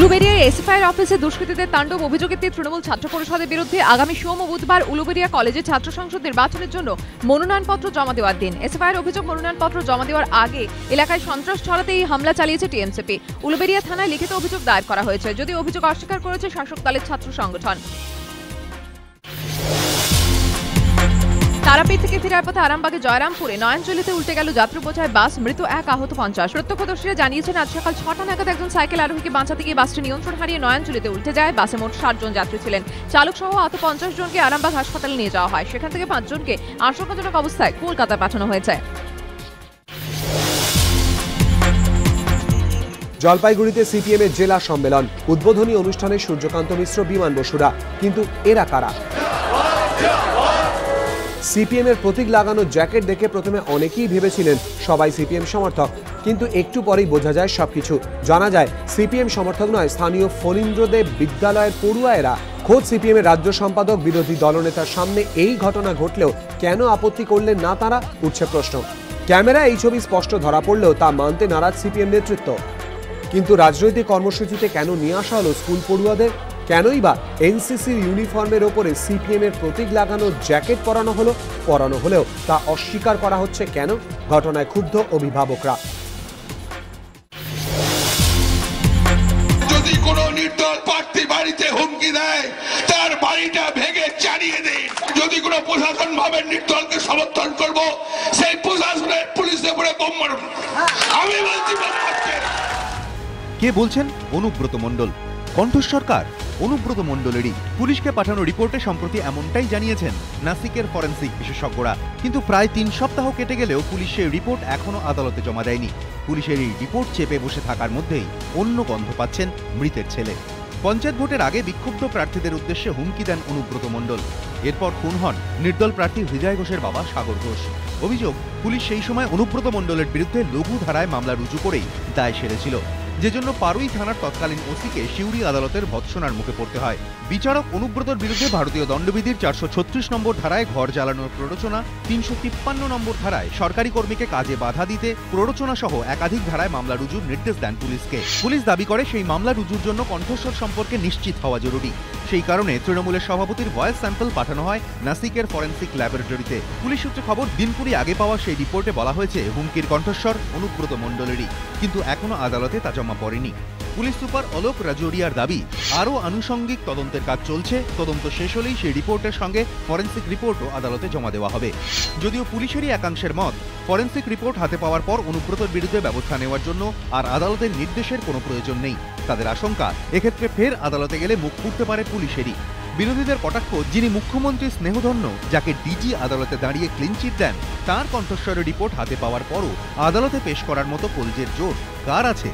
উলুবেড়িয়ায় এসএফআইয়ের অফিসে দুষ্কৃতীদের তাণ্ডব, অভিযোগের তীর তৃণমূল ছাত্র পরিষদের বিরুদ্ধে আগামী সোম ও বুধবার উলুবেড়িয়া কলেজে ছাত্র সংসদ নির্বাচনের জন্য মনোনয়নপত্র জমা দেওয়ার দিন। এসএফআইয়ের অভিযোগ, মনোনয়নপত্র জমা দেওয়ার আগে এলাকায় সন্ত্রাস ছড়াতে এই হামলা চালিয়েছে টিএমসিপি। উলুবেড়িয়া থানায় লিখিত অভিযোগ দায়ের করা হয়েছে। যদিও অভিযোগ অস্বীকার করেছে শাসক দলের ছাত্র সংগঠন। তারাপীঠ থেকে ফেরার পথে আরামবাগে জয়রামপুরে নয়নজলিতে উল্টে গেল যাত্রী বোঝায় বাস, মৃত এক আহত পঞ্চাশ। প্রত্যক্ষদর্শীরা জানিয়েছেন, আজ সকাল ছটা নাগাদ একজন সাইকেল আরোহীকে বাঁচাতে গিয়ে বাসটি নিয়ন্ত্রণ হারিয়ে নয়নজলিতে উল্টে যায়। বাসে মোট ষাট জন যাত্রী ছিলেন। চালক সহ আহত পঞ্চাশ জনকে আরামবাগ হাসপাতালে নিয়ে যাওয়া হয়। সেখান থেকে পাঁচজনকে আশঙ্কাজনক অবস্থায় কলকাতায় পাঠানো হয়েছে। জলপাইগুড়িতে সিপিএম এর জেলা সম্মেলন। উদ্বোধনী অনুষ্ঠানে সূর্যকান্ত মিশ্র, বিমান বসুরা। কিন্তু এরা কারা? সিপিএম এর প্রতীক লাগানো জ্যাকেট দেখে প্রথমে অনেকেই ভেবেছিলেন সবাই সিপিএম সমর্থক। কিন্তু একটু পরেই বোঝা যায় সবকিছু। জানা যায়, সিপিএম সমর্থক নয়, স্থানীয় ফণীন্দ্রদেব বিদ্যালয়ের পড়ুয়ায়েরা। খোদ সিপিএম এর রাজ্য সম্পাদক, বিরোধী দলনেতার সামনে এই ঘটনা ঘটলেও কেন আপত্তি করলেন না তারা, উঠছে প্রশ্ন। ক্যামেরা এই ছবি স্পষ্ট ধরা পড়লেও তা মানতে নারাজ সিপিএম নেতৃত্ব। কিন্তু রাজনৈতিক কর্মসূচিতে কেন নিয়ে আসা হলো স্কুল পড়ুয়াদের? কেনই বা এনসিসির ইউনিফর্মের ওপরে সিপিএম এর প্রতীক লাগানো জ্যাকেট পরানো হলো পরানো হলেও তা অস্বীকার করা হচ্ছে কেন? ঘটনায় ক্ষুব্ধ অভিভাবকরা। যদি কোনো নির্দল প্রার্থী বাড়িতে হুমকি দেয় তার বাড়িটা ভেঙে চালিয়ে দিন। যদি কোনো প্রশাসন ভাবে নির্দলকে সমর্থন করব সেই প্রশাসনের পুলিশের উপরে বোম মারুন আমি বলছি কে বলছেন? অনুব্রত মণ্ডল। কণ্ঠস্বরকার অনুব্রত মণ্ডলেরই। পুলিশকে পাঠানো রিপোর্টে সম্প্রতি এমনটাই জানিয়েছেন নাসিকের ফরেন্সিক বিশেষজ্ঞরা। কিন্তু প্রায় তিন সপ্তাহ কেটে গেলেও পুলিশ সেই রিপোর্ট এখনও আদালতে জমা দেয়নি। পুলিশের এই রিপোর্ট চেপে বসে থাকার মধ্যেই অন্য গন্ধ পাচ্ছেন মৃতের ছেলে। পঞ্চায়েত ভোটের আগে বিক্ষুব্ধ প্রার্থীদের উদ্দেশ্যে হুমকি দেন অনুব্রত মণ্ডল। এরপর খুন হন নির্দল প্রার্থী হৃদয় ঘোষের বাবা সাগর ঘোষ। অভিযোগ, পুলিশ সেই সময় অনুব্রত মণ্ডলের বিরুদ্ধে লঘু ধারায় মামলা রুজু করেই দায় সেরেছিল। যে জন্য পারুই থানার তৎকালীন ওসিকে সিউড়ি আদালতের ভৎসনার মুখে পড়তে হয়। বিচারক অনুব্রতর বিরুদ্ধে ভারতীয় দণ্ডবিধির চারশো ছত্রিশ নম্বর ধারায় ঘর জ্বালানোর প্ররোচনা, তিনশো তিপ্পান্ন নম্বর ধারায় সরকারি কর্মীকে কাজে বাধা দিতে প্ররোচনা সহ একাধিক ধারায় মামলা রুজুর নির্দেশ দেন পুলিশকে। পুলিশ দাবি করে সেই মামলা রুজুর জন্য কণ্ঠস্বর সম্পর্কে নিশ্চিত হওয়া জরুরি। সেই কারণে তৃণমূলের সভাপতির ভয়েস স্যাম্পল পাঠানো হয় নাসিকের ফরেন্সিক ল্যাবরেটরিতে। পুলিশ সূত্রে খবর, দিনপুরি আগে পাওয়া সেই রিপোর্টে বলা হয়েছে হুমকির কণ্ঠস্বর অনুব্রত মণ্ডলেরই, কিন্তু এখনও আদালতে তা জমা পড়েনি। পুলিশ সুপার অলোক রাজৌরিয়ার দাবি, আরও আনুষঙ্গিক তদন্তের কাজ চলছে, তদন্ত শেষ হলেই সেই রিপোর্টের সঙ্গে ফরেন্সিক রিপোর্টও আদালতে জমা দেওয়া হবে। যদিও পুলিশেরই একাংশের মত, ফরেন্সিক রিপোর্ট হাতে পাওয়ার পর অনুব্রতর বিরুদ্ধে ব্যবস্থা নেওয়ার জন্য আর আদালতের নির্দেশের কোনো প্রয়োজন নেই। তাদের আশঙ্কা। এক্ষেত্রে ফের আদালতে গেলে মুখ ফুটতে পারে পুলিশেরই। বিরোধীদের কটাক্ষ, যিনি মুখ্যমন্ত্রী স্নেহধন্য, যাকে ডিজি আদালতে দাঁড়িয়ে ক্লিনচিট দেন, তার কণ্ঠস্বরের রিপোর্ট হাতে পাওয়ার পরও আদালতে পেশ করার মতো কলজের জোর কার আছে?